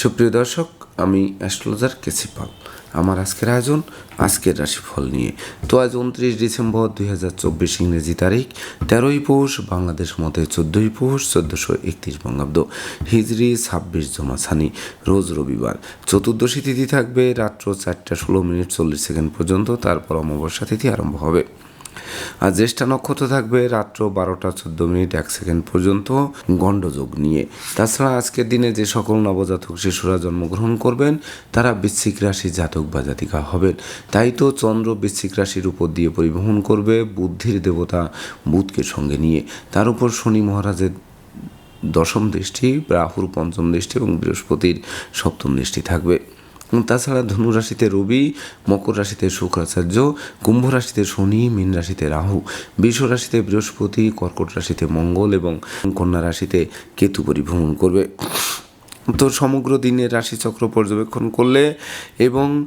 সুপ্রিয় দর্শক, আমি অ্যাস্ট্রোলজার কেসি পাল। আমার আজকের আয়োজন, আজকের রাশিফল নিয়ে। তো আজ উনত্রিশ ডিসেম্বর দুই হাজার চব্বিশ ইংরেজি তারিখ, তেরোই পৌষ, বাংলাদেশ মতে চোদ্দোই পৌষ, চোদ্দোশো একত্রিশ বঙ্গাব্দ। হিজড়ি ছাব্বিশ জমাছানি, রোজ রবিবার। চতুর্দশী তিথি থাকবে রাত্র চারটা ষোলো মিনিট চল্লিশ সেকেন্ড পর্যন্ত, তারপর অমাবস্যা তিথি আরম্ভ হবে। আর জ্যেষ্ঠা নক্ষত্র থাকবে রাত্র বারোটা চোদ্দ মিনিট, এক সেকেন্ড পর্যন্ত গণ্ডযোগ নিয়ে। তাছাড়া আজকের দিনে যে সকল নবজাতক শিশুরা জন্মগ্রহণ করবেন, তারা বৃশ্চিক রাশি জাতক বা জাতিকা হবেন। তাই তো চন্দ্র বৃশ্চিক রাশির উপর দিয়ে পরিবহন করবে বুদ্ধির দেবতা বুধকে সঙ্গে নিয়ে। তার উপর শনি মহারাজের দশম দৃষ্টি, রাহুর পঞ্চম দৃষ্টি এবং বৃহস্পতির সপ্তম দৃষ্টি থাকবে। তাছাড়া ধনু রাশিতে রবি, মকর রাশিতে শুক্রাচার্য, কুম্ভ রাশিতে শনি, মীন রাশিতে রাহু, বৃষ রাশিতে বৃহস্পতি, কর্কট রাশিতে মঙ্গল এবং কন্যা রাশিতে কেতু পরিভ্রমণ করবে। তো সমগ্র দিনের রাশিচক্র পর্যবেক্ষণ করলে এবং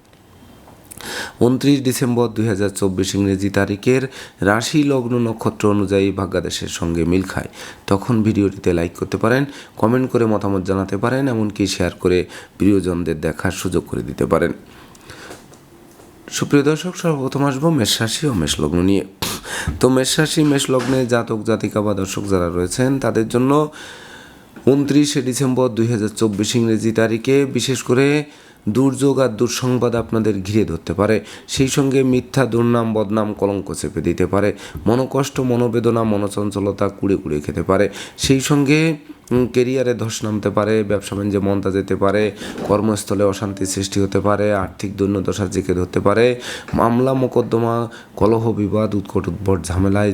উনত্রিশ ডিসেম্বর দুই হাজার চব্বিশ ইংরেজি তারিখের রাশি লগ্ন নক্ষত্র অনুযায়ী ভাগ্যাদেশের সঙ্গে মিল খায়। তখন ভিডিওটিতে লাইক করতে পারেন কমেন্ট করে মতামত জানাতে পারেন, এমনকি শেয়ার করে প্রিয়জনদের দেখার সুযোগ করে দিতে পারেন। সুপ্রিয় দর্শক, সর্বপ্রথম আসব মেষ রাশি ও মেষ লগ্ন নিয়ে। তো মেষ রাশি, মেষ লগ্নে জাতক, জাতিকা বা দর্শক যারা রয়েছেন, তাদের জন্য উনত্রিশে ডিসেম্বর দুই হাজার চব্বিশ ইংরেজি তারিখে বিশেষ করে দুর্যোগ আর দুঃসংবাদ আপনাদের ঘিরে ধরতে পারে। সেই সঙ্গে মিথ্যা, দুর্নাম, বদনাম, কলঙ্ক চেপে দিতে পারে। মনোকষ্ট, মনোবেদনা, মনোচঞ্চলতা কুড়ে কুড়ে খেতে পারে। সেই সঙ্গে কেরিয়ারে ধস নামতে পারে, ব্যবসা বাণিজ্যে মন্দা যেতে পারে, কর্মস্থলে অশান্তি সৃষ্টি হতে পারে, আর্থিক দৈন্যদশা জেঁকে ধরতে পারে, মামলা, মোকদ্দমা, কলহ, বিবাদ, উৎকট উদ্ভট ঝামেলায়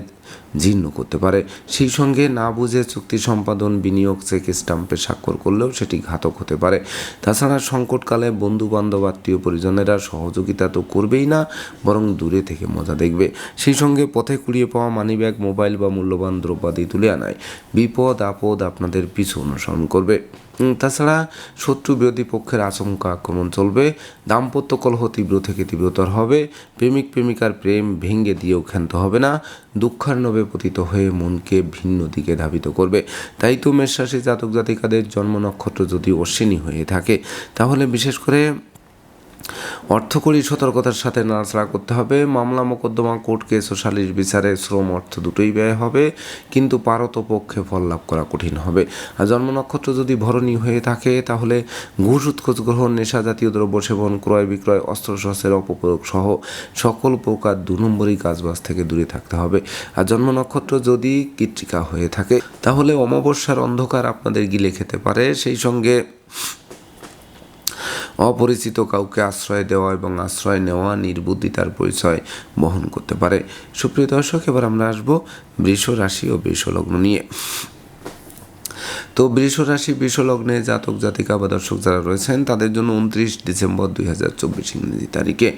জীর্ণ করতে পারে। সেই সঙ্গে না বুঝে চুক্তি সম্পাদন, বিনিয়োগ চেক স্টাম্পে স্বাক্ষর করলেও সেটি ঘাতক হতে পারে। তাছাড়া সংকটকালে বন্ধু বান্ধব আত্মীয় পরিজনেরা সহযোগিতা তো করবেই না, বরং দূরে থেকে মজা দেখবে। সেই সঙ্গে পথে কুড়িয়ে পাওয়া মানিব্যাগ, মোবাইল বা মূল্যবান দ্রব্যাদি তুলে আনায়। বিপদ আপদ আপনাদের পিছু অনুসরণ করবে। তাছাড়া শত্রু বিরোধী পক্ষের আচমকা আক্রমণ চলবে। দাম্পত্য কলহ তীব্র থেকে তীব্রতর হবে। প্রেমিক প্রেমিকার প্রেম ভেঙে দিয়েও ক্ষান্ত হবে না। দুঃখার্ণবে পতিত হয়ে মনকে ভিন্ন দিকে ধাবিত করবে। তাই তো মেষ রাশি জাতক জাতিকাদের জন্ম নক্ষত্র যদি অশ্বিনী হয়ে থাকে, তাহলে বিশেষ করে অর্থকরী সতর্কতার সাথে নাড়াচাড়া করতে হবে। মামলা মোকদ্দমা, কোর্ট কেস ও সালিশ বিচারে শ্রম অর্থ দুটোই ব্যয় হবে, কিন্তু পারত পক্ষে ফল লাভ করা কঠিন হবে। আর জন্ম নক্ষত্র যদি ভরণী হয়ে থাকে, তাহলে ঘুষ, উৎকোচ গ্রহণ, নেশা জাতীয় দ্রব্য সেবন, ক্রয় বিক্রয় অস্ত্রশস্ত্রের অপপ্রয়োগ সহ সকল প্রকার দু নম্বরই কাজবাজ থেকে দূরে থাকতে হবে। আর জন্ম নক্ষত্র যদি কৃত্রিকা হয়ে থাকে, তাহলে অমাবস্যার অন্ধকার আপনাদের গিলে খেতে পারে। সেই সঙ্গে অপরিচিত কাউকে আশ্রয় দেওয়া এবং আশ্রয় নেওয়া নির্বুদ্ধিতার পরিচয় বহন করতে পারে। সুপ্রিয় দর্শক, এবার আমরা আসব বৃষ রাশি ও বৃষ লগ্ন নিয়ে। তো বৃষ রাশি বৃষ লগ্নে জাতক, জাতিকা বা দর্শক যারা রয়েছেন, তাদের জন্য উনত্রিশ ডিসেম্বর দুই হাজার চব্বিশ ইংরেজি তারিখে।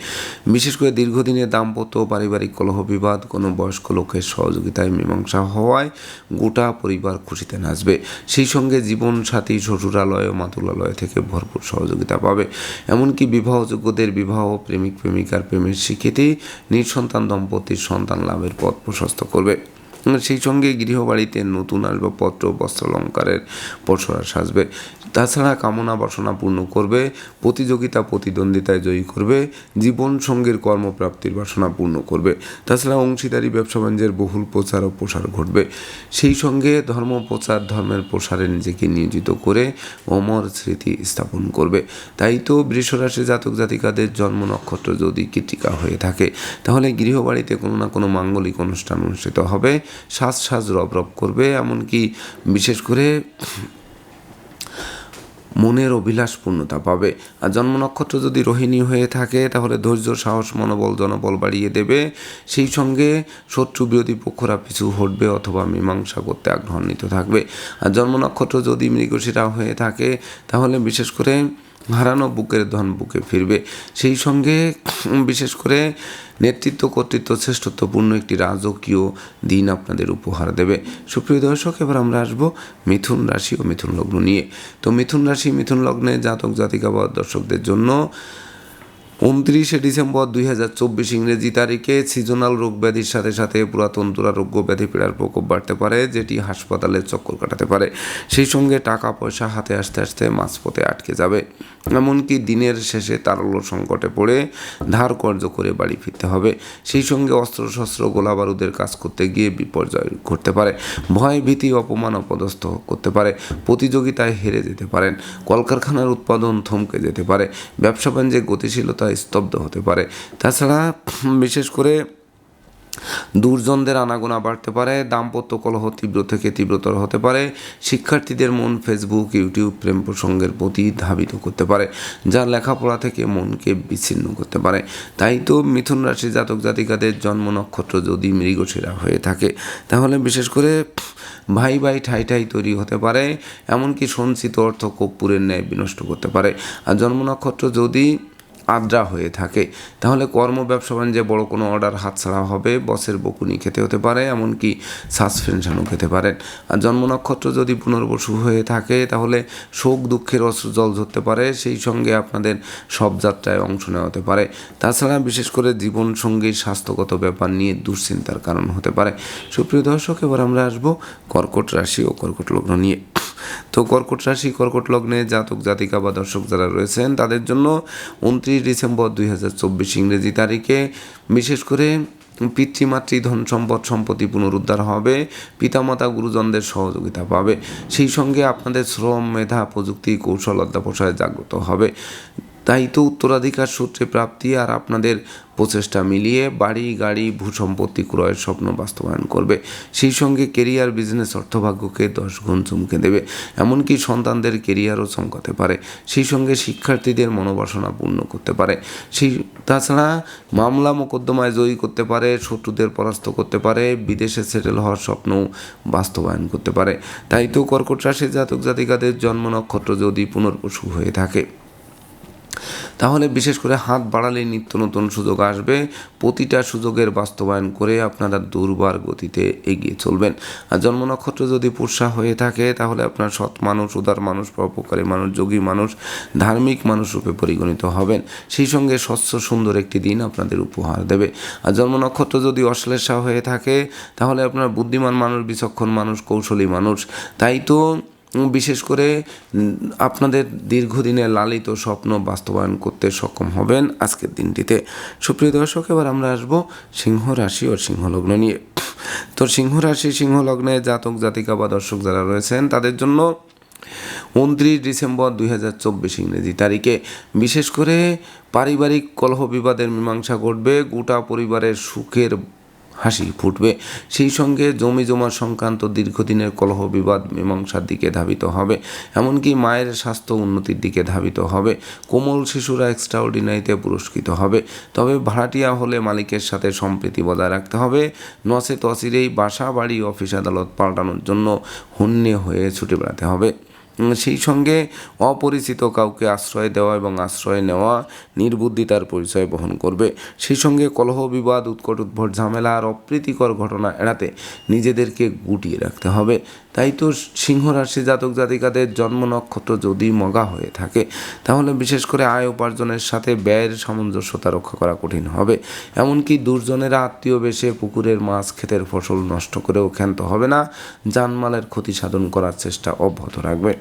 বিশেষ করে দীর্ঘদিনের দাম্পত্য পারিবারিক কলহ বিবাদ, কোনো বয়স্ক লোকের সহযোগিতায় মীমাংসা হওয়ায় গোটা পরিবার খুশিতে নাচবে। সেই সঙ্গে জীবন সাথী শ্বশুরালয় ও মাতুলালয় থেকে ভরপুর সহযোগিতা পাবে। এমনকি বিবাহযোগ্যদের বিবাহ প্রেমিক প্রেমিকার প্রেমের স্বীকৃতি নিঃসন্তান দম্পতির সন্তান লাভের পথ প্রশস্ত করবে। সেই সঙ্গে গৃহবাড়িতে নতুন আসবাবপত্র বস্ত্রালঙ্কারের পশুরা সাজবে তাছাড়া কামনা বাসনা পূর্ণ করবে, প্রতিযোগিতা প্রতিদ্বন্দ্বিতায় জয়ী করবে, জীবন সঙ্গীর কর্মপ্রাপ্তির বাসনা পূর্ণ করবে। তাছাড়া অংশীদারি, ব্যবসা বাণিজ্যের বহুল প্রচার ও প্রসার ঘটবে। সেই সঙ্গে ধর্ম, প্রচার, ধর্মের প্রসারে নিজেকে নিয়োজিত করে অমর স্মৃতি স্থাপন করবে। তাই তো বৃষরাশি জাতক জাতিকাদের জন্ম নক্ষত্র যদি কৃতিকা হয়ে থাকে, তাহলে গৃহবাড়িতে কোনো না কোনো মাঙ্গলিক অনুষ্ঠান অনুষ্ঠিত হবে। সাজ সাজ রব রব করবে, এমনকি বিশেষ করে মনের অভিলাষপূর্ণতা পাবে। আর জন্ম নক্ষত্র যদি রোহিণী হয়ে থাকে, তাহলে ধৈর্য, সাহস, মনোবল, জনবল বাড়িয়ে দেবে। সেই সঙ্গে শত্রু বিরোধী পক্ষরা পিছু হটবে অথবা মীমাংসা করতে আগ্রহান্বিত থাকবে। আর জন্ম নক্ষত্র যদি মৃগশিরা হয়ে থাকে, তাহলে বিশেষ করে হারানো বুকের ধন বুকে ফিরবে। সেই সঙ্গে বিশেষ করে নেতৃত্ব কর্তৃত্ব শ্রেষ্ঠত্বপূর্ণ একটি রাজকীয় দিন আপনাদের উপহার দেবে। সুপ্রিয় দর্শক, এবার আমরা আসব মিথুন রাশি ও মিথুন লগ্ন নিয়ে। তো মিথুন রাশি, মিথুন লগ্নে জাতক জাতিকা বা দর্শকদের জন্য উনত্রিশে ডিসেম্বর দুই হাজার চব্বিশ ইংরেজি তারিখে সিজনাল রোগ ব্যাধির সাথে সাথে পুরাতন দুরারোগ্য ব্যাধি পীড়ার প্রকোপ বাড়তে পারে, যেটি হাসপাতালের চক্কর কাটাতে পারে। সেই সঙ্গে টাকা পয়সা হাতে আসতে আসতে মাঝপথে আটকে যাবে। এমনকি দিনের শেষে তারল্য সংকটে পড়ে ধার কর্য করে বাড়ি ফিরতে হবে। সেই সঙ্গে অস্ত্রশস্ত্র গোলা বারুদের কাজ করতে গিয়ে বিপর্যয় ঘটতে পারে। ভয়, ভীতি, অপমান অপদস্থ করতে পারে। প্রতিযোগিতায় হেরে যেতে পারেন। কলকারখানার উৎপাদন থমকে যেতে পারে। ব্যবসা বাণিজ্যে গতিশীলতা স্তব্ধ হতে পারে। তাছাড়া বিশেষ করে দুর্জনদের আনাগোনা বাড়তে পারে, দাম্পত্য কলহ তীব্র থেকে তীব্রতর হতে পারে, শিক্ষার্থীদের মন ফেসবুক ইউটিউব প্রেম প্রসঙ্গের প্রতি ধাবিত করতে পারে, যা লেখাপড়া থেকে মনকে বিচ্ছিন্ন করতে পারে। তাই তো মিথুন রাশি জাতক জাতিকাদের জন্ম নক্ষত্র যদি মৃগশিরা হয়ে থাকে, তাহলে বিশেষ করে ভাই ভাই ঠাই ঠাই তৈরি হতে পারে, এমনকি সঞ্চিত অর্থ কর্পূরের ন্যায় বিনষ্ট করতে পারে। আর জন্ম নক্ষত্র যদি আদ্রা হয়ে থাকে। তাহলে কর্ম ব্যবসা বাণিজ্যে বড় কোনো অর্ডার হাতছাড়া হবে বসের বকুনি খেতে হতে পারে, এমনকি সাসপেনশনও খেতে পারেন। আর জন্ম নক্ষত্র যদি পুনর্বসু হয়ে থাকে, তাহলে শোক দুঃখের অস্ত্র জল ধরতে পারে, সেই সঙ্গে আপনাদের সব যাত্রায় অংশ নেওয়া হতে পারে। তাছাড়া বিশেষ করে জীবনসঙ্গীর স্বাস্থ্যগত ব্যাপার নিয়ে দুশ্চিন্তার কারণ হতে পারে। সুপ্রিয় দর্শক, এবার আমরা আসব কর্কট রাশি ও কর্কট লগ্ন নিয়ে। তো কর্কট রাশি, কর্কট লগ্নে জাতক, জাতিকা বা দর্শক যারা রয়েছেন, তাদের জন্য উনত্রিশ ডিসেম্বর দুই হাজার চব্বিশ ইংরেজি তারিখে বিশেষ করে পিতৃমাতৃ ধন সম্পদ সম্পত্তি পুনরুদ্ধার হবে, পিতামাতা, গুরুজনদের সহযোগিতা পাবে। সেই সঙ্গে আপনাদের শ্রম, মেধা, প্রযুক্তি, কৌশল অধ্যাপসায় জাগ্রত হবে। তাই তো উত্তরাধিকার সূত্রে প্রাপ্তি আর আপনাদের প্রচেষ্টা মিলিয়ে বাড়ি, গাড়ি, ভূসম্পত্তি ক্রয়ের স্বপ্ন বাস্তবায়ন করবে। সেই সঙ্গে কেরিয়ার বিজনেস অর্থভাগ্যকে দশ গুণ চমকে দেবে। এমনকি সন্তানদের কেরিয়ারও চমকাতে পারে। সেই সঙ্গে শিক্ষার্থীদের মনোবাসনা পূর্ণ করতে পারে। সেই, তাছাড়া মামলা মোকদ্দমায় জয়ী করতে পারে, শত্রুদের পরাস্ত করতে পারে, বিদেশে সেটেল হওয়ার স্বপ্ন বাস্তবায়ন করতে পারে। তাই তো কর্কট রাশির জাতক জাতিকাদের জন্ম নক্ষত্র যদি পুনর্বসু হয়ে থাকে। তাহলে বিশেষ করে হাত বাড়ালে নিত্য নতুন সুযোগ আসবে। প্রতিটা সুযোগের বাস্তবায়ন করে আপনারা দুর্বার গতিতে এগিয়ে চলবেন। আর জন্ম নক্ষত্র যদি পুষা হয়ে থাকে, তাহলে আপনার সৎ মানুষ, উদার মানুষ, পরোপকারী মানুষ, যোগী মানুষ, ধার্মিক মানুষ রূপে পরিগণিত হবেন। সেই সঙ্গে স্বচ্ছ, সুন্দর একটি দিন আপনাদের উপহার দেবে। আর জন্ম নক্ষত্র যদি অশ্লেষা হয়ে থাকে, তাহলে আপনার বুদ্ধিমান মানুষ, বিচক্ষণ মানুষ, কৌশলী মানুষ। তাই তো বিশেষ করে আপনাদের দীর্ঘদিনের লালিত স্বপ্ন বাস্তবায়ন করতে সক্ষম হবেন আজকের দিনটিতে। সুপ্রিয় দর্শক, এবার আমরা আসব সিংহ রাশি ও সিংহলগ্ন নিয়ে। তো সিংহ রাশি সিংহলগ্নে জাতক, জাতিকা বা দর্শক যারা রয়েছেন, তাদের জন্য উনত্রিশ ডিসেম্বর দুই হাজার চব্বিশ ইংরেজি তারিখে বিশেষ করে পারিবারিক কলহ বিবাদের মীমাংসা ঘটবে। গোটা পরিবারের সুখের হাসি ফুটবে। সেই সঙ্গে জমি জমা সংক্রান্ত দীর্ঘদিনের কলহ, বিবাদ, মীমাংসার দিকে ধাবিত হবে। এমনকি মায়ের স্বাস্থ্য উন্নতির দিকে ধাবিত হবে। কোমল শিশুরা এক্সট্রাঅর্ডিনারিতে পুরস্কৃত হবে। তবে ভাড়াটিয়া হলে মালিকের সাথে সম্প্রীতি বজায় রাখতে হবে। নসে তসিরেই বাসা বাড়ি অফিস আদালত পাল্টানোর জন্য হন্যে হয়ে ছুটে বেড়াতে হবে। সেই সঙ্গে অপরিচিত কাউকে আশ্রয় দেওয়া এবং আশ্রয় নেওয়া নির্বুদ্ধিতার পরিচয় বহন করবে। সেই সঙ্গে কলহ, বিবাদ, উৎকট, উদ্ভট, ঝামেলা আর অপ্রীতিকর ঘটনা এড়াতে নিজেদেরকে গুটিয়ে রাখতে হবে। তাই তো সিংহ রাশি জাতক জাতিকাদের জন্ম নক্ষত্র যদি মগা হয়ে থাকে, তাহলে বিশেষ করে আয় উপার্জনের সাথে ব্যয়ের সামঞ্জস্যতা রক্ষা করা কঠিন হবে। এমনকি দুর্জনেরা আত্মীয় বেশে পুকুরের মাছ ক্ষেতের ফসল নষ্ট করেও ক্ষান্ত হবে না। জানমালের ক্ষতি সাধন করার চেষ্টা অব্যাহত রাখবে।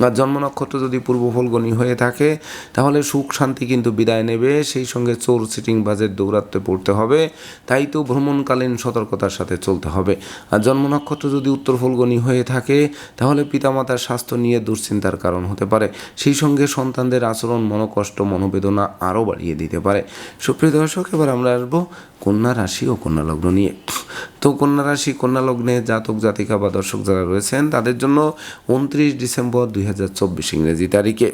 আর জন্ম নক্ষত্র যদি পূর্ব ফলগণী হয়ে থাকে, তাহলে সুখ শান্তি কিন্তু বিদায় নেবে। সেই সঙ্গে চোর সিটিং বাজের দৌরাত্মে পড়তে হবে। তাই তো ভ্রমণকালীন সতর্কতার সাথে চলতে হবে। আর জন্ম নক্ষত্র যদি উত্তর ফলগণী হয়ে থাকে, তাহলে পিতামাতার স্বাস্থ্য নিয়ে দুশ্চিন্তার কারণ হতে পারে। সেই সঙ্গে সন্তানদের আচরণ, মনোকষ্ট, মনোবেদনা আরও বাড়িয়ে দিতে পারে। সুপ্রিয় দর্শক, এবার আমরা আসব কন্যা রাশি ও কন্যা লগ্ন নিয়ে। তো কন্যা রাশি, কন্যা লগ্নে জাতক জাতিকা বা দর্শক যারা রয়েছেন, তাদের জন্য উনত্রিশ ডিসেম্বর দুই চব্বিশ ইংরেজি তারিখে।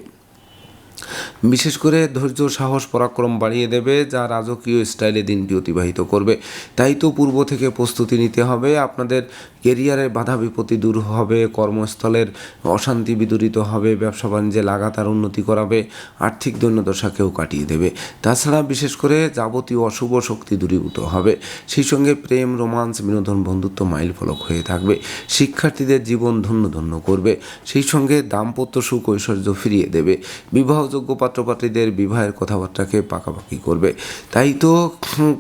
বিশেষ করে ধৈর্য, সাহস, পরাক্রম বাড়িয়ে দেবে, যা রাজকীয় স্টাইলে দিনটি অতিবাহিত করবে। তাই তো পূর্ব থেকে প্রস্তুতি নিতে হবে। আপনাদের কেরিয়ারের বাধা বিপত্তি দূর হবে, কর্মস্থলের অশান্তি বিদূরিত হবে, ব্যবসা বাণিজ্যে লাগাতার উন্নতি করাবে, আর্থিক দৈন্যদশাকেও কাটিয়ে দেবে। তাছাড়া বিশেষ করে যাবতীয় অশুভ শক্তি দূরীভূত হবে। সেই সঙ্গে প্রেম রোমান্স বিনোদন, বন্ধুত্ব মাইল ফলক হয়ে থাকবে। শিক্ষার্থীদের জীবন ধন্য ধন্য করবে। সেই সঙ্গে দাম্পত্য সুখ ঐশ্বর্য ফিরিয়ে দেবে। বিবাহযোগ্য পাত্রপাত্রীদের বিবাহের কথাবার্তাকে পাকাপাকি করবে। তাই তো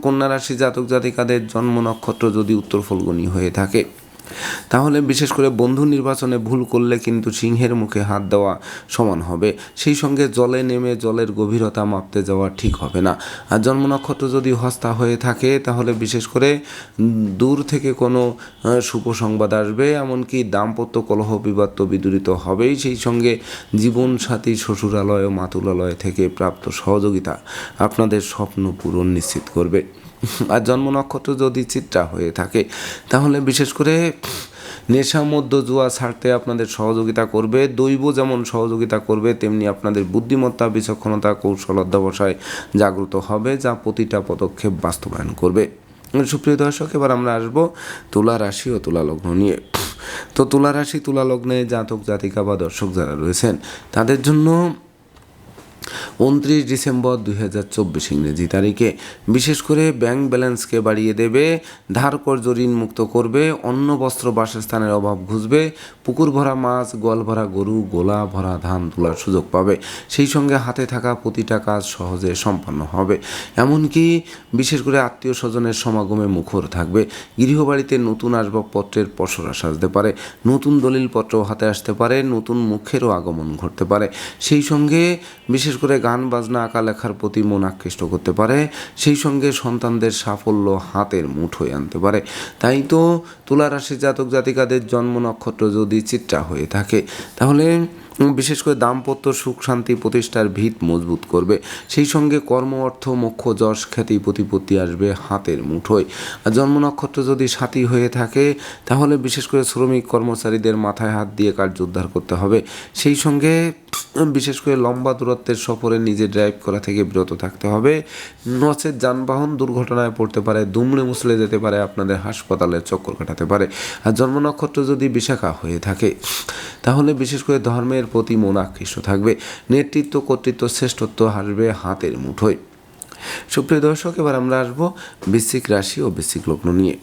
কন্যা রাশি জাতক জাতিকাদের জন্ম নক্ষত্র যদি উত্তর ফলগুনি হয়ে থাকে তাহলে বিশেষ করে বন্ধু নির্বাচনে ভুল করলে কিন্তু সিংহের মুখে হাত দেওয়া সমান হবে। সেই সঙ্গে জলে নেমে জলের গভীরতা মাপতে যাওয়া ঠিক হবে না। আর জন্ম নক্ষত্র যদি হস্তা হয়ে থাকে, তাহলে বিশেষ করে দূর থেকে কোনো শুভ সংবাদ আসবে, এমনকি দাম্পত্য কলহ বিবাদ তো বিদূরিত হবেই। সেই সঙ্গে জীবনসাথী শ্বশুরালয় ও মাতুলালয় থেকে প্রাপ্ত সহযোগিতা আপনাদের স্বপ্ন পূরণ নিশ্চিত করবে। আর জন্ম নক্ষত্র যদি চিত্রা হয়ে থাকে, তাহলে বিশেষ করে নেশা, মধ্য, জুয়া ছাড়তে আপনাদের সহযোগিতা করবে, দৈব যেমন সহযোগিতা করবে, তেমনি আপনাদের বুদ্ধিমত্তা, বিচক্ষণতা, কৌশল অধ্যাবসায় জাগ্রত হবে, যা প্রতিটা পদক্ষেপ বাস্তবায়ন করবে। সুপ্রিয় দর্শক, এবার আমরা আসব তুলা রাশি ও তুলা লগ্ন নিয়ে। তো তুলা রাশি, তুলা লগ্নে জাতক, জাতিকা বা দর্শক যারা রয়েছেন, তাদের জন্য উনত্রিশ ডিসেম্বর দুই হাজার চব্বিশ ইংরেজি তারিখে। বিশেষ করে ব্যাংক ব্যালেন্সকে বাড়িয়ে দেবে, ধার কর্য ঋণ মুক্ত করবে, অন্য বস্ত্র বাসস্থানের অভাব ঘুষবে, পুকুর ভরা মাছ, গোয়াল ভরা গরু, গোলা ভরা ধান তোলার সুযোগ পাবে। সেই সঙ্গে হাতে থাকা প্রতিটা কাজ সহজে সম্পন্ন হবে। এমনকি বিশেষ করে আত্মীয় স্বজনের সমাগমে মুখর থাকবে। গৃহবাড়িতে নতুন আসবাবপত্রের পসরা সাজতে পারে, নতুন দলিলপত্র হাতে আসতে পারে, নতুন মুখেরও আগমন ঘটতে পারে। সেই সঙ্গে বিশেষ করে গান, বাজনা, আঁকা, লেখার প্রতি মন আকৃষ্ট করতে পারে, সেই সঙ্গে সন্তানদের সাফল্য হাতের মুঠোয় আনতে পারে। তাই তো তুলা রাশি জাতক জাতিকাদের জন্ম নক্ষত্র যদি চিত্রা হয়ে থাকে, তাহলে বিশেষ করে দাম্পত্য সুখ শান্তি প্রতিষ্ঠার ভিত মজবুত করবে। সেই সঙ্গে কর্ম, অর্থ, মোক্ষ, যশ, খ্যাতি, প্রতিপত্তি আসবে হাতের মুঠোয়। আর জন্ম নক্ষত্র যদি সাথী হয়ে থাকে, তাহলে বিশেষ করে শ্রমিক কর্মচারীদের মাথায় হাত দিয়ে কার্য উদ্ধার করতে হবে। সেই সঙ্গে বিশেষ করে লম্বা দূরত্বের সফরে নিজে ড্রাইভ করা থেকে বিরত থাকতে হবে। নচেত যানবাহন দুর্ঘটনায় পড়তে পারে, দুমড়ে মুসলে যেতে পারে, আপনাদের হাসপাতালের চক্কর কাটাতে পারে। আর জন্ম নক্ষত্র যদি বিশাখা হয়ে থাকে, তাহলে বিশেষ করে ধর্মের প্রতি মন আকৃষ্ট থাকবে। নেতৃত্ব কর্তৃত্ব শ্রেষ্ঠত্ব হাসবে হাতের মুঠোয়। সুপ্রিয় দর্শক, এবার আমরা আসব বৃশ্চিক রাশি ও বৃশ্চিক লগ্ন নিয়ে।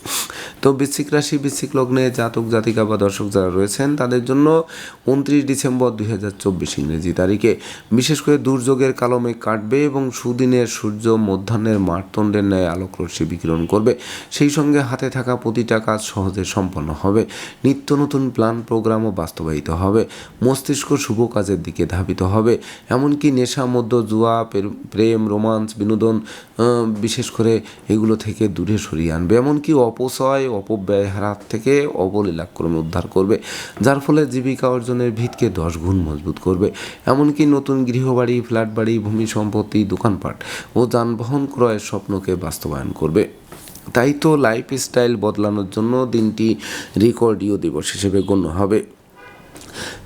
তো বৃশ্চিক রাশি, বৃশ্চিক লগ্নে জাতক, জাতিকা বা দর্শক যারা রয়েছেন, তাদের জন্য উনত্রিশ ডিসেম্বর দুই হাজার চব্বিশ ইংরেজি তারিখে বিশেষ করে দুর্যোগের কালমে কাটবে এবং সুদিনের সূর্য মধ্যাহ্নের মারতণ্ডের ন্যায় আলোক রশ্মি বিকিরণ করবে। সেই সঙ্গে হাতে থাকা প্রতিটা কাজ সহজে সম্পন্ন হবে। নিত্য নতুন প্ল্যান প্রোগ্রামও বাস্তবায়িত হবে। মস্তিষ্ক শুভ কাজের দিকে ধাবিত হবে। এমনকি নেশা মধ্য জুয়া প্রে- প্রেম, রোমান্স, বিনোদন আহ, বিশেষ করে এগুলো থেকে দূরে সরিয়ে আনবে। এমনকি অপচয় অপব্যয় হারাত থেকে অবলীলাক্রমে উদ্ধার করবে যার ফলে জীবিকা অর্জনের ভিতকে দশ গুণ মজবুত করবে। এমনকি নতুন গৃহবাড়ি ফ্ল্যাট বাড়ি ভূমি সম্পত্তি দোকানপাট ও যানবাহন ক্রয়ের স্বপ্নকে বাস্তবায়ন করবে। তাই তো লাইফ স্টাইল বদলানোর জন্য দিনটি রেকর্ডীয় দিবস হিসেবে গণ্য হবে।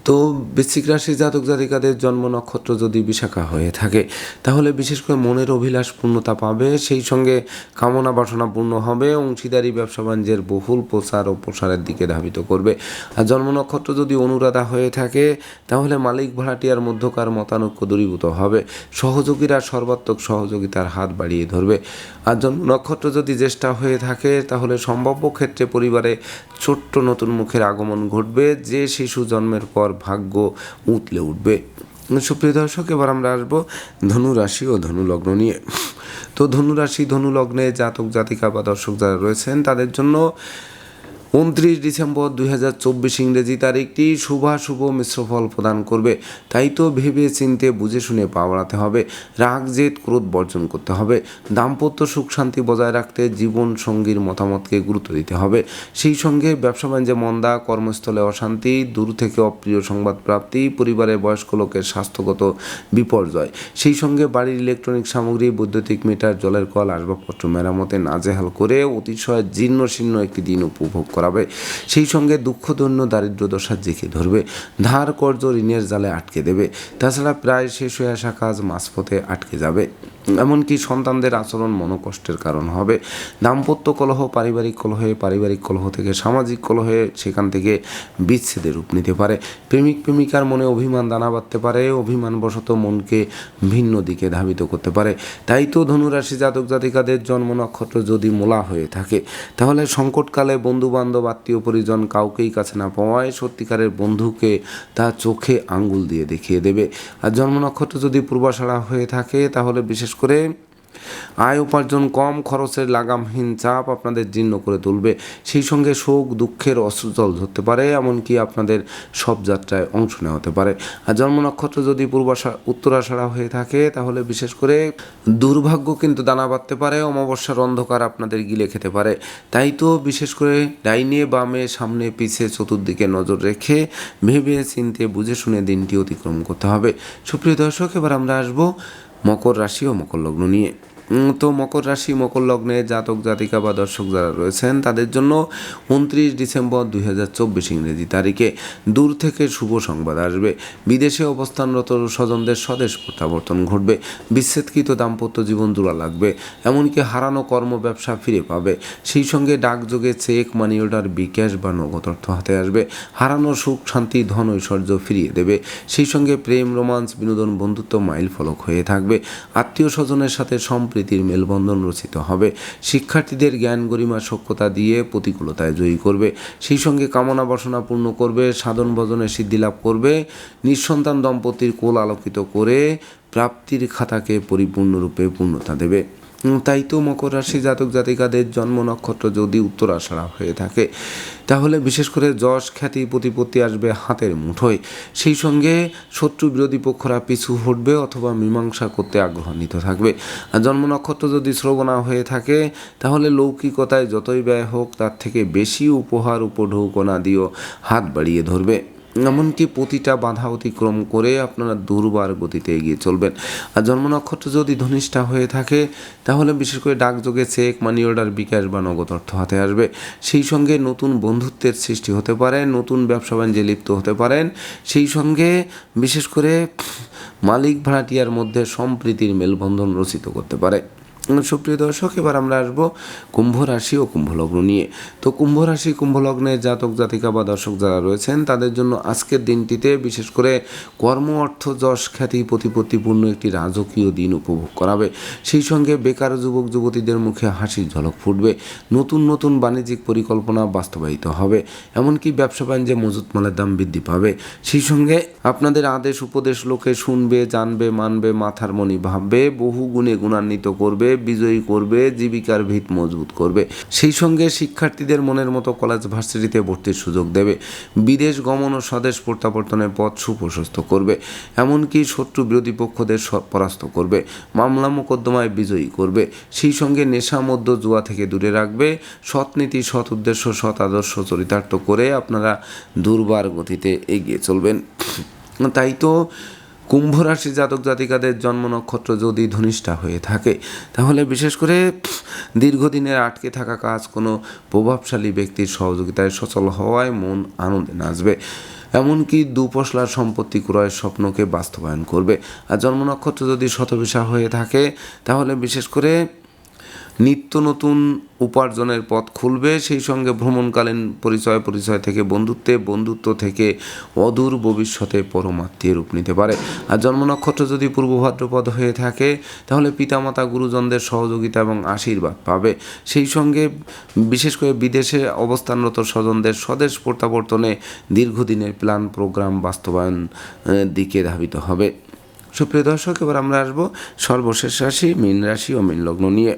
তো বৃশ্চিক রাশি জাতক জাতিকাদের জন্ম নক্ষত্র যদি বিশাখা হয়ে থাকে, তাহলে বিশেষ করে মনের অভিলাষ পূর্ণতা পাবে, সেই সঙ্গে কামনা বাসনা পূর্ণ হবে, অংশীদারি, ব্যবসা বাণিজ্যের বহুল প্রচার ও প্রসারের দিকে ধাবিত করবে। আর জন্ম নক্ষত্র যদি অনুরাধা হয়ে থাকে, তাহলে মালিক ভাড়াটিয়ার মধ্যকার মতানৈক্য দূরীভূত হবে, সহযোগীরা সর্বাত্মক সহযোগিতার হাত বাড়িয়ে ধরবে। আর জন্ম নক্ষত্র যদি জ্যেষ্ঠা হয়ে থাকে, তাহলে সম্ভাব্য ক্ষেত্রে পরিবারে ছোট্ট নতুন মুখের আগমন ঘটবে, যে শিশু জন্মের পর ভাগ্য উতলে উঠবে। সুপ্রিয় দর্শক, এবার আমরা আসব ধনুরাশি ও ধনুলগ্ন নিয়ে। তো ধনুরাশি, ধনুলগ্নে ধনু জাতক জাতিকা বা দর্শক যারা রয়েছেন, তাদের জন্য উনত্রিশ ডিসেম্বর দুই হাজার চব্বিশ ইংরেজি তারিখটি শুভাশুভ মিশ্র ফল প্রদান করবে। তাই তো ভেবে চিনতে বুঝে শুনে পা বাড়াতে হবে। রাগ, জেদ, ক্রোধ বর্জন করতে হবে। দাম্পত্য সুখ শান্তি বজায় রাখতে জীবন সঙ্গীর মতামতকে গুরুত্ব দিতে হবে। সেই সঙ্গে ব্যবসা বাণিজ্যে মন্দা, কর্মস্থলে অশান্তি, দূর থেকে অপ্রিয় সংবাদ প্রাপ্তি, পরিবারের বয়স্ক লোকের স্বাস্থ্যগত বিপর্যয়। সেই সঙ্গে বাড়ির ইলেকট্রনিক সামগ্রী, বৈদ্যুতিক মিটার, জলের কল, আসবাবপত্র মেরামতে নাজেহাল করে অতিশয় জীর্ণ শীর্ণ একটি দিন উপভোগ করাবে। সেই সঙ্গে দুঃখ দৈন্য দারিদ্র দশা জেঁকে ধরবে। ধার, কর্জ, ঋণের জালে আটকে দেবে। তাছাড়া প্রায় শেষ হয়ে আসা কাজ মাঝপথে আটকে যাবে। এমনকি সন্তানদের আচরণ মনোকষ্টের কারণ হবে। দাম্পত্য কলহ, পারিবারিক কলহে, পারিবারিক কলহ থেকে সামাজিক কলহে সেখান থেকে বিচ্ছেদের রূপ নিতে পারে। প্রেমিক, প্রেমিকার মনে অভিমান দানা বাঁধতে পারে। অভিমানবশত মনকে ভিন্ন দিকে ধাবিত করতে পারে। তাই তো ধনুরাশি জাতক জাতিকাদের জন্ম নক্ষত্র যদি মোলা হয়ে থাকে, তাহলে সংকটকালে বন্ধু বান্ধব আত্মীয় পরিজন কাউকেই কাছে না পাওয়ায় সত্যিকারের বন্ধুকে তা চোখে আঙ্গুল দিয়ে দেখিয়ে দেবে। আর জন্ম নক্ষত্র যদি পূর্বাশাড়া হয়ে থাকে, তাহলে বিশেষ করে আয় উপার্জন কম খরচের লাগামহীন চাপ আপনাদের জীর্ণ করে তুলবে। সেই সঙ্গে শোক, দুঃখের অশ্রুজল ধরতে পারে, এমনকি আপনাদের সব যাত্রায় অংশ নেওয়া হতে পারে। আর জন্ম নক্ষত্র যদি পূর্বাশা উত্তরাষাঢ়া হয়ে থাকে, তাহলে বিশেষ করে দুর্ভাগ্য কিন্তু দানা বাঁধতে পারে, অমাবস্যার অন্ধকার আপনাদের গিলে খেতে পারে। তাই তো বিশেষ করে ডাইনে বামে, সামনে, পিছে, চতুর্দিকে নজর রেখে ভেবে চিনতে, বুঝে শুনে দিনটি অতিক্রম করতে হবে। সুপ্রিয় দর্শক, এবার আমরা আসব মকর রাশি ও মকর লগ্ন নিয়ে। তো মকর রাশি, মকর লগ্নে জাতক, জাতিকা বা দর্শক যারা রয়েছেন, তাদের জন্য উনত্রিশ ডিসেম্বর দুই হাজার চব্বিশ ইংরেজি তারিখে দূর থেকে শুভ সংবাদ আসবে। বিদেশে অবস্থানরত স্বজনদের স্বদেশ প্রত্যাবর্তন ঘটবে। বিচ্ছেদকৃত দাম্পত্য জীবন জোড়া লাগবে। এমনকি হারানো কর্ম ব্যবসা ফিরে পাবে। সেই সঙ্গে ডাকযোগে চেক, মানি অর্ডার, বিকাশ বা নগদ অর্থ হাতে আসবে। হারানো সুখ, শান্তি, ধন ঐশ্বর্য ফিরিয়ে দেবে। সেই সঙ্গে প্রেম, রোমান্স, বিনোদন, বন্ধুত্ব মাইল ফলক হয়ে থাকবে। আত্মীয় স্বজনের সাথে সম্প্রীতির মেলবন্ধন রচিত হবে। শিক্ষার্থীদের জ্ঞান গরিমা সক্ষতা দিয়ে প্রতিকূলতায় জয়ী করবে। সেই সঙ্গে কামনা বাসনা পূর্ণ করবে, সাধন ভজনে সিদ্ধি লাভ করবে, নিঃসন্তান দম্পতির কোল আলোকিত করে প্রাপ্তির খাতাকে পরিপূর্ণরূপে পূর্ণতা দেবে। তাই তো মকর রাশি জাতক জাতিকাদের জন্ম নক্ষত্র যদি উত্তরাষাঢ়া হয়ে থাকে। তাহলে বিশেষ করে যশ, খ্যাতি, প্রতিপত্তি আসবে হাতের মুঠোয়। সেই সঙ্গে শত্রু বিরোধী পক্ষরা পিছু হটবে অথবা মীমাংসা করতে আগ্রহান্বিত থাকবে। আর জন্ম নক্ষত্র যদি শ্রবণা হয়ে থাকে, তাহলে লৌকিকতায় যতই ব্যয় হোক, তার থেকে বেশি উপহার উপঢৌকনা দিয়েও হাত বাড়িয়ে ধরবে। এমনকি প্রতিটা বাধা অতিক্রম করে আপনারা দুর্বার গতিতে এগিয়ে চলবেন। আর জন্ম নক্ষত্র যদি ধনিষ্ঠা হয়ে থাকে, তাহলে বিশেষ করে ডাকযোগে চেক, মানি অর্ডার, বিকাশ বা নগদ অর্থ হাতে আসবে। সেই সঙ্গে নতুন বন্ধুত্বের সৃষ্টি হতে পারে, নতুন ব্যবসা বাণিজ্যে লিপ্ত হতে পারেন। সেই সঙ্গে বিশেষ করে মালিক ভাড়াটিয়ার মধ্যে সম্প্রীতির মেলবন্ধন রচিত করতে পারে। সুপ্রিয় দর্শক, এবার আমরা আসব কুম্ভ রাশি ও কুম্ভ লগ্ন নিয়ে। তো কুম্ভ রাশি, কুম্ভ জাতক, জাতিকা বা দর্শক যারা রয়েছেন, তাদের জন্য আজকের দিনটিতে বিশেষ করে কর্ম, অর্থ, যশ, খ্যাতি, প্রতিপত্তিপূর্ণ একটি রাজকীয় দিন উপভোগ করাবে। সেই সঙ্গে বেকার যুবক, যুবতীদের মুখে হাসির ঝলক ফুটবে। নতুন নতুন বাণিজ্যিক পরিকল্পনা বাস্তবায়িত হবে। এমনকি ব্যবসা বাণিজ্যে মজুত মালের দাম বৃদ্ধি পাবে। সেই সঙ্গে আপনাদের আদেশ, উপদেশ, লোকে শুনবে, জানবে, মানবে, মাথার মনি ভাববে, বহু গুণে গুণান্বিত করবে। বিজয়ী করবে, জীবিকার ভিত মজবুত করবে। সেই সঙ্গে শিক্ষার্থীদের মনের মতো কলেজ ভার্সিটিতে ভর্তির সুযোগ দেবে। বিদেশ গমন ও স্বদেশ প্রত্যাবর্তনের পথ সুপ্রশস্ত করবে। এমনকি শত্রু বিরোধী পক্ষদের পরাস্ত করবে। মামলা মোকদ্দমায় বিজয়ী করবে। সেই সঙ্গে নেশা মধ্য জুয়া থেকে দূরে রাখবে। সৎ নীতি, সৎ উদ্দেশ্য, সৎ আদর্শ চরিতার্থ করে আপনারা দুর্বার গতিতে এগিয়ে চলবেন। তাই তো কুম্ভ রাশি জাতক জাতিকাদের জন্ম নক্ষত্র যদি ধনিষ্ঠা হয়ে থাকে, তাহলে বিশেষ করে দীর্ঘদিনের আটকে থাকা কাজ কোনো প্রভাবশালী ব্যক্তির সহযোগিতায় সচল হওয়ায় মন আনন্দে নাচবে। এমনকি দুপশলার সম্পত্তি ক্রয়ের স্বপ্নকে বাস্তবায়ন করবে। আর জন্ম নক্ষত্র যদি শতবিশা হয়ে থাকে, তাহলে বিশেষ করে নিত্য নতুন উপার্জনের পথ খুলবে। সেই সঙ্গে ভ্রমণকালীন পরিচয় পরিচয় থেকে বন্ধুত্বে, বন্ধুত্ব থেকে অদূর ভবিষ্যতে পরমাত্মীয় রূপ নিতে পারে। আর জন্ম নক্ষত্র যদি পূর্ব ভাদ্রপদ হয়ে থাকে, তাহলে পিতামাতা, গুরুজনদের সহযোগিতা এবং আশীর্বাদ পাবে। সেই সঙ্গে বিশেষ করে বিদেশে অবস্থানরত স্বজনদের স্বদেশ প্রত্যাবর্তনে দীর্ঘদিনের প্ল্যান, প্রোগ্রাম, বাস্তবায়ন দিকে ধাবিত হবে। সুপ্রিয় দর্শক, এবার আমরা আসব সর্বশেষ রাশি, মীন রাশি ও মীন লগ্ন নিয়ে।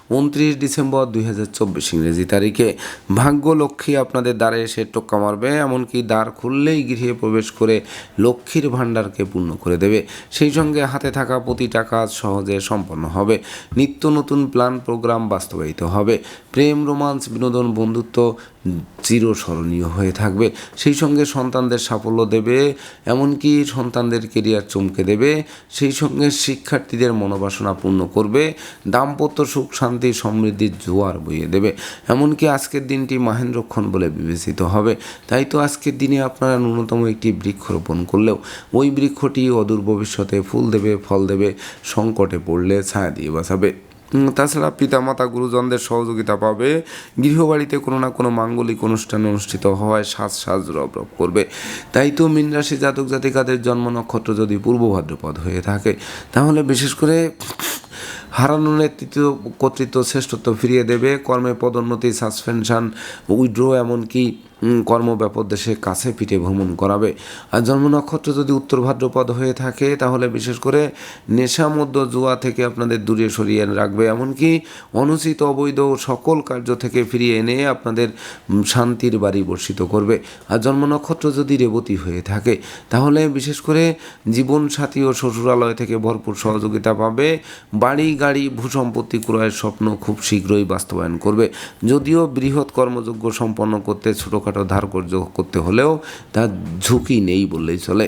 উনত্রিশ ডিসেম্বর দুই হাজার চব্বিশ ইংরেজি তারিখে। ভাগ্য লক্ষ্মী আপনাদের দ্বারে এসে টোক্কা মারবে, এমনকি দ্বার খুললেই গৃহে প্রবেশ করে লক্ষ্মীর ভাণ্ডারকে পূর্ণ করে দেবে। সেই সঙ্গে হাতে থাকা প্রতিটা কাজ সহজে সম্পন্ন হবে। নিত্য নতুন প্ল্যান প্রোগ্রাম বাস্তবায়িত হবে। প্রেম, রোমান্স, বিনোদন, বন্ধুত্ব চিরস্মরণীয় হয়ে থাকবে। সেই সঙ্গে সন্তানদের সাফল্য দেবে, এমনকি সন্তানদের কেরিয়ার চমকে দেবে। সেই সঙ্গে শিক্ষার্থীদের মনোবাসনা পূর্ণ করবে। দাম্পত্য সুখ শান্তি সমৃদ্ধির জোয়ার বইয়ে দেবে। এমনকি আজকের দিনটি মাহেন্দ্রক্ষণ বলে বিবেচিত হবে। তাই তো আজকের দিনে আপনারা ন্যূনতম একটি বৃক্ষরোপণ করলেও ওই বৃক্ষটি অদূর ভবিষ্যতে ফুল দেবে, ফল দেবে, সংকটে পড়লে ছায়া দিয়ে বাঁচাবে। তাছাড়া পিতামাতা গুরুজনদের সহযোগিতা পাবে। গৃহবাড়িতে কোনো না কোনো মাঙ্গলিক অনুষ্ঠান অনুষ্ঠিত হওয়ায় সাজ সাজ রব রব করবে। তাই তো মীন জাতক জাতিকাদের জন্ম নক্ষত্র যদি পূর্ব ভাদ্রপদ হয়ে থাকে, তাহলে বিশেষ করে হারানো নেতৃত্ব কর্তৃত্ব শ্রেষ্ঠত্ব ফিরিয়ে দেবে। কর্মে পদোন্নতি সাসপেনশন উইড্রো এমনকি কর্মব্যাপক দেশে কাছে পিঠে ভ্রমণ করাবে। আর জন্ম নক্ষত্র যদি উত্তর ভাদ্রপদ হয়ে থাকে, তাহলে বিশেষ করে নেশা মধ্য জুয়া থেকে আপনাদের দূরে সরিয়ে রাখবে। এমনকি অনুচিত অবৈধ সকল কার্য থেকে ফিরিয়ে এনে আপনাদের শান্তির বাড়ি বর্ষিত করবে। আর জন্ম নক্ষত্র যদি রেবতী হয়ে থাকে, তাহলে বিশেষ করে জীবন সাথী ও শ্বশুরালয় থেকে ভরপুর সহযোগিতা পাবে। বাড়ি, গাড়ি, ভূসম্পত্তি ক্রয়ের স্বপ্ন খুব শীঘ্রই বাস্তবায়ন করবে। যদিও বৃহৎ কর্মযোগ্য সম্পন্ন করতে ছোটোখাটো ধার করতে হলেও তার ঝুঁকি নেই বললেই চলে।